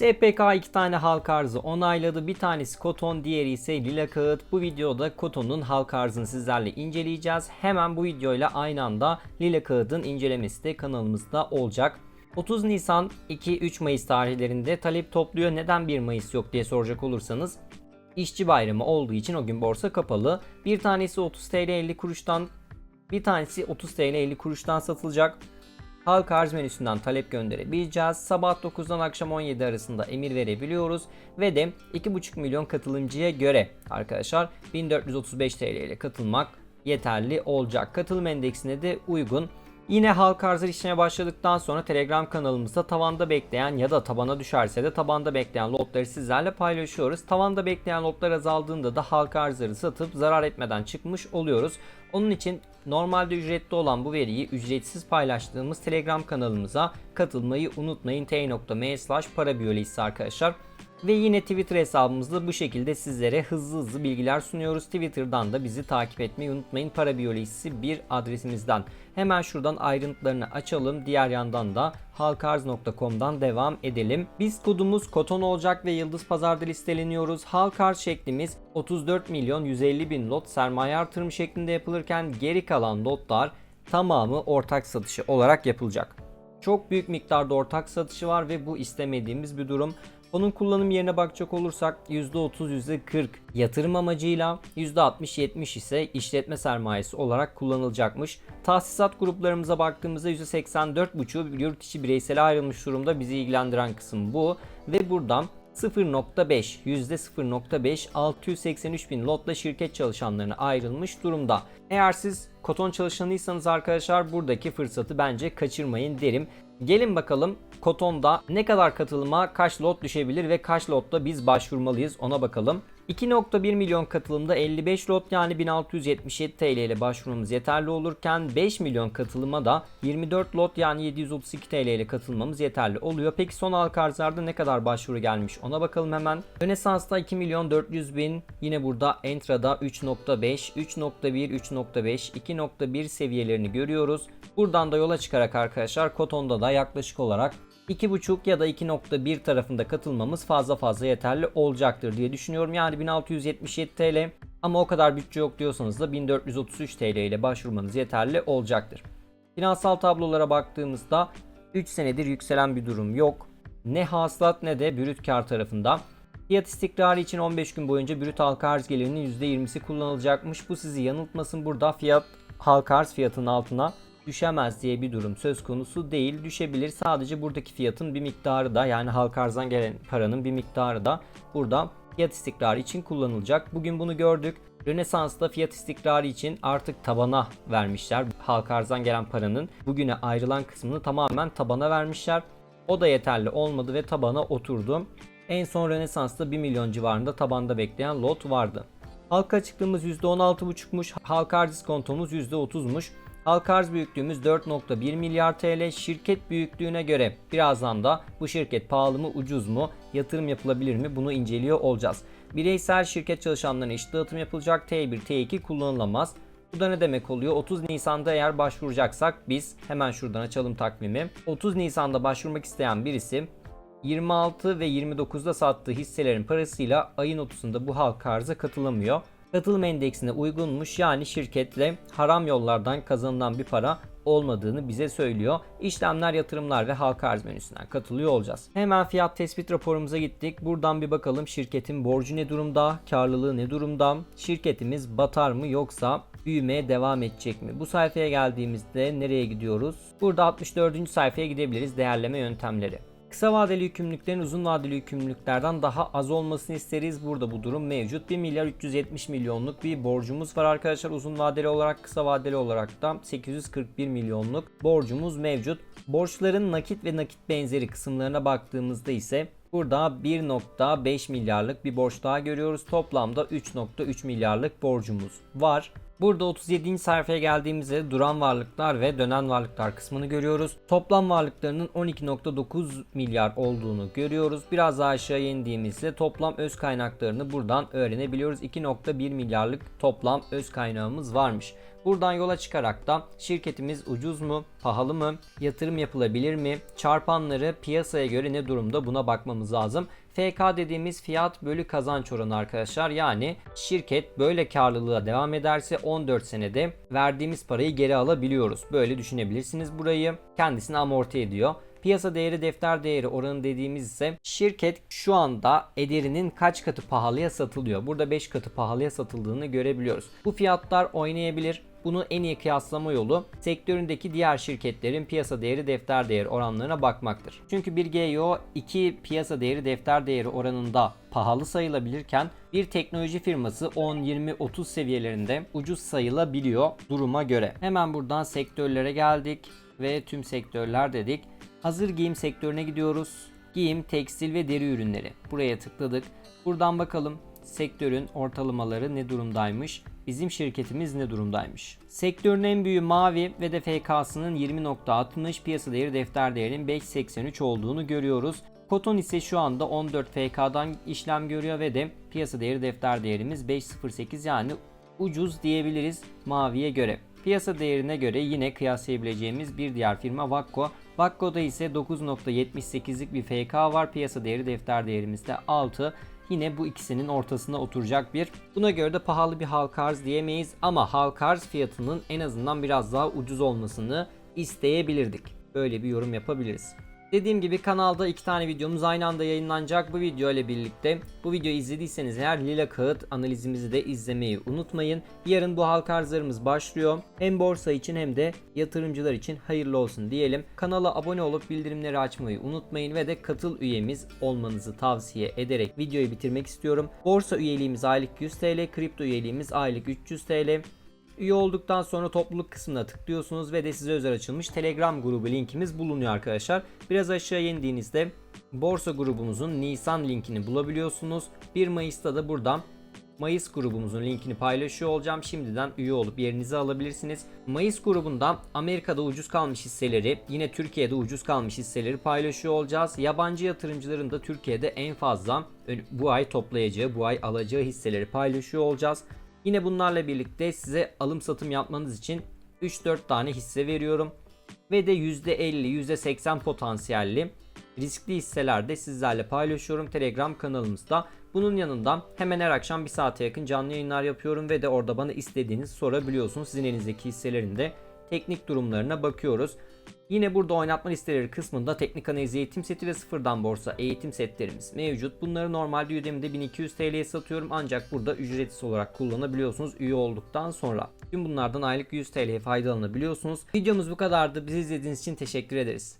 SPK iki tane halk arzı onayladı. Bir tanesi Koton, diğeri ise Lila Kağıt. Bu videoda Koton'un halk arzını sizlerle inceleyeceğiz. Hemen bu videoyla aynı anda Lila Kağıt'ın incelemesi de kanalımızda olacak. 30 Nisan 2-3 Mayıs tarihlerinde talep topluyor. Neden 1 Mayıs yok diye soracak olursanız işçi bayramı olduğu için o gün borsa kapalı. Bir tanesi 30 TL 50 kuruştan bir tanesi 30 TL 50 kuruştan satılacak. Halk arz menüsünden talep gönderebileceğiz. Sabah 9'dan akşam 17 arasında emir verebiliyoruz. Ve de 2,5 milyon katılımcıya göre arkadaşlar 1435 TL ile katılmak yeterli olacak. Katılım endeksine de uygun. Yine halk arzı işlemeye başladıktan sonra Telegram kanalımızda tavanda bekleyen ya da tabana düşerse de tabanda bekleyen lotları sizlerle paylaşıyoruz. Tavanda bekleyen lotlar azaldığında da halk arzları satıp zarar etmeden çıkmış oluyoruz. Onun için normalde ücretli olan bu veriyi ücretsiz paylaştığımız Telegram kanalımıza katılmayı unutmayın. t.me slash parabiyolojisi arkadaşlar. Ve yine Twitter hesabımızda bu şekilde sizlere hızlı hızlı bilgiler sunuyoruz. Twitter'dan da bizi takip etmeyi unutmayın. Parabiyolojisi bir adresimizden. Hemen şuradan ayrıntılarını açalım. Diğer yandan da halkarz.com'dan devam edelim. Biz kodumuz koton olacak ve Yıldız Pazar'da listeleniyoruz. Halkarz şeklimiz 34 milyon 150 bin lot sermaye artırımı şeklinde yapılırken geri kalan lotlar tamamı ortak satışı olarak yapılacak. Çok büyük miktarda ortak satışı var ve bu istemediğimiz bir durum. Onun kullanım yerine bakacak olursak %30 %40 yatırım amacıyla %60-70 ise işletme sermayesi olarak kullanılacakmış. Tahsisat gruplarımıza baktığımızda %84,5 yurt içi bireysel ayrılmış durumda bizi ilgilendiren kısım bu. Ve buradan 0.5 %0.5 683 bin lotla şirket çalışanlarına ayrılmış durumda. Eğer siz koton çalışanıysanız arkadaşlar buradaki fırsatı bence kaçırmayın derim. Gelin bakalım Koton'da ne kadar katılıma kaç lot düşebilir ve kaç lotta biz başvurmalıyız ona bakalım. 2.1 milyon katılımda 55 lot yani 1677 TL ile başvurmamız yeterli olurken 5 milyon katılıma da 24 lot yani 732 TL ile katılmamız yeterli oluyor. Peki son halka arzlarda ne kadar başvuru gelmiş ona bakalım hemen. Rönesans'ta 2 milyon 400 bin yine burada Entra'da 3.5, 3.1, 3.5, 2.1 seviyelerini görüyoruz. Buradan da yola çıkarak arkadaşlar Koton'da da yaklaşık olarak 2.5 ya da 2.1 tarafında katılmamız fazla fazla yeterli olacaktır diye düşünüyorum. Yani 1677 TL ama o kadar bütçe yok diyorsanız da 1433 TL ile başvurmanız yeterli olacaktır. Finansal tablolara baktığımızda 3 senedir yükselen bir durum yok. Ne hasılat ne de brüt kar tarafında. Fiyat istikrarı için 15 gün boyunca brüt halka arz gelirinin %20'si kullanılacakmış. Bu sizi yanıltmasın. Burada fiyat halka arz fiyatının altına düşemez diye bir durum söz konusu değil. Düşebilir. Sadece buradaki fiyatın bir miktarı da yani halka arzdan gelen paranın bir miktarı da burada fiyat istikrarı için kullanılacak. Bugün bunu gördük. Rönesans'ta fiyat istikrarı için artık tabana vermişler. Halka arzdan gelen paranın bugüne ayrılan kısmını tamamen tabana vermişler. O da yeterli olmadı ve tabana oturdu. En son Rönesans'ta 1 milyon civarında tabanda bekleyen lot vardı. Halka açıklığımız %16,5'muş. Halka arz iskontomuz %30'muş. Halka arz büyüklüğümüz 4.1 milyar TL. Şirket büyüklüğüne göre birazdan da bu şirket pahalı mı ucuz mu yatırım yapılabilir mi bunu inceliyor olacağız. Bireysel şirket çalışanlarına eşit dağıtım yapılacak T1 T2 kullanılamaz. Bu da ne demek oluyor? 30 Nisan'da eğer başvuracaksak biz hemen şuradan açalım takvimi. 30 Nisan'da başvurmak isteyen birisi 26 ve 29'da sattığı hisselerin parasıyla ayın 30'unda bu halka arza katılamıyor. Katılım endeksine uygunmuş yani şirketle haram yollardan kazanılan bir para olmadığını bize söylüyor. İşlemler, yatırımlar ve halka arz menüsünden katılıyor olacağız. Hemen fiyat tespit raporumuza gittik. Buradan bir bakalım şirketin borcu ne durumda, karlılığı ne durumda, şirketimiz batar mı yoksa büyümeye devam edecek mi? Bu sayfaya geldiğimizde nereye gidiyoruz? Burada 64. sayfaya gidebiliriz değerleme yöntemleri. Kısa vadeli yükümlülüklerin uzun vadeli yükümlülüklerden daha az olmasını isteriz. Burada bu durum mevcut. 1 milyar 370 milyonluk bir borcumuz var arkadaşlar. Uzun vadeli olarak kısa vadeli olarak da 841 milyonluk borcumuz mevcut. Borçların nakit ve nakit benzeri kısımlarına baktığımızda ise Burada 1.5 milyarlık bir borç daha görüyoruz. Toplamda 3.3 milyarlık borcumuz var. Burada 37. sayfaya geldiğimizde duran varlıklar ve dönen varlıklar kısmını görüyoruz. Toplam varlıklarının 12.9 milyar olduğunu görüyoruz. Biraz daha aşağıya indiğimizde toplam öz kaynaklarını buradan öğrenebiliyoruz. 2.1 milyarlık toplam öz kaynağımız varmış. Buradan yola çıkarak da şirketimiz ucuz mu, pahalı mı, yatırım yapılabilir mi, çarpanları piyasaya göre ne durumda buna bakmamız lazım. FK dediğimiz fiyat bölü kazanç oranı arkadaşlar. Yani şirket böyle karlılığa devam ederse 14 senede verdiğimiz parayı geri alabiliyoruz. Böyle düşünebilirsiniz burayı. Kendisini amorti ediyor. Piyasa değeri defter değeri oranı dediğimiz ise şirket şu anda ederinin kaç katı pahalıya satılıyor. Burada 5 katı pahalıya satıldığını görebiliyoruz. Bu fiyatlar oynayabilir. Bunu en iyi kıyaslama yolu sektöründeki diğer şirketlerin piyasa değeri defter değeri oranlarına bakmaktır. Çünkü bir GEO iki piyasa değeri defter değeri oranında pahalı sayılabilirken bir teknoloji firması 10, 20, 30 seviyelerinde ucuz sayılabiliyor duruma göre. Hemen buradan sektörlere geldik ve tüm sektörler dedik. Hazır giyim sektörüne gidiyoruz. Giyim, tekstil ve deri ürünleri. Buraya tıkladık. Buradan bakalım sektörün ortalamaları ne durumdaymış? Bizim şirketimiz ne durumdaymış? Sektörün en büyüğü mavi ve de FK'sının 20.60 piyasa değeri defter değerinin 5.83 olduğunu görüyoruz. Koton ise şu anda 14 FK'dan işlem görüyor ve de piyasa değeri defter değerimiz 5.08 yani ucuz diyebiliriz maviye göre. Piyasa değerine göre yine kıyaslayabileceğimiz bir diğer firma Vakko. Vakko'da ise 9.78'lik bir FK var. Piyasa değeri defter değerimiz de 6. Yine bu ikisinin ortasına oturacak bir. Buna göre de pahalı bir halka arz diyemeyiz ama halka arz fiyatının en azından biraz daha ucuz olmasını isteyebilirdik. Böyle bir yorum yapabiliriz. Dediğim gibi kanalda iki tane videomuz aynı anda yayınlanacak. Bu video ile birlikte bu videoyu izlediyseniz eğer lila kağıt analizimizi de izlemeyi unutmayın. Yarın bu halka arzlarımız başlıyor. Hem borsa için hem de yatırımcılar için hayırlı olsun diyelim. Kanala abone olup bildirimleri açmayı unutmayın ve de katıl üyemiz olmanızı tavsiye ederek videoyu bitirmek istiyorum. Borsa üyeliğimiz aylık 100 TL, kripto üyeliğimiz aylık 300 TL. Üye olduktan sonra topluluk kısmına tıklıyorsunuz ve de size özel açılmış Telegram grubu linkimiz bulunuyor arkadaşlar. Biraz aşağı indiğinizde borsa grubumuzun Nisan linkini bulabiliyorsunuz. 1 Mayıs'ta da buradan Mayıs grubumuzun linkini paylaşıyor olacağım. Şimdiden üye olup yerinizi alabilirsiniz. Mayıs grubunda Amerika'da ucuz kalmış hisseleri, yine Türkiye'de ucuz kalmış hisseleri paylaşıyor olacağız. Yabancı yatırımcıların da Türkiye'de en fazla bu ay toplayacağı, bu ay alacağı hisseleri paylaşıyor olacağız. Yine bunlarla birlikte size alım satım yapmanız için 3-4 tane hisse veriyorum. Ve de %50, %80 potansiyelli riskli hisseler de sizlerle paylaşıyorum Telegram kanalımızda. Bunun yanında hemen her akşam bir saate yakın canlı yayınlar yapıyorum ve de orada bana istediğiniz sorabiliyorsunuz. Sizin elinizdeki hisselerin de teknik durumlarına bakıyoruz. Yine burada oynatma listeleri kısmında teknik analiz eğitim seti ve sıfırdan borsa eğitim setlerimiz mevcut. Bunları normalde Udemy'de 1200 TL'ye satıyorum ancak burada ücretsiz olarak kullanabiliyorsunuz üye olduktan sonra. Tüm bunlardan aylık 100 TL'ye faydalanabiliyorsunuz. Videomuz bu kadardı. Bizi izlediğiniz için teşekkür ederiz.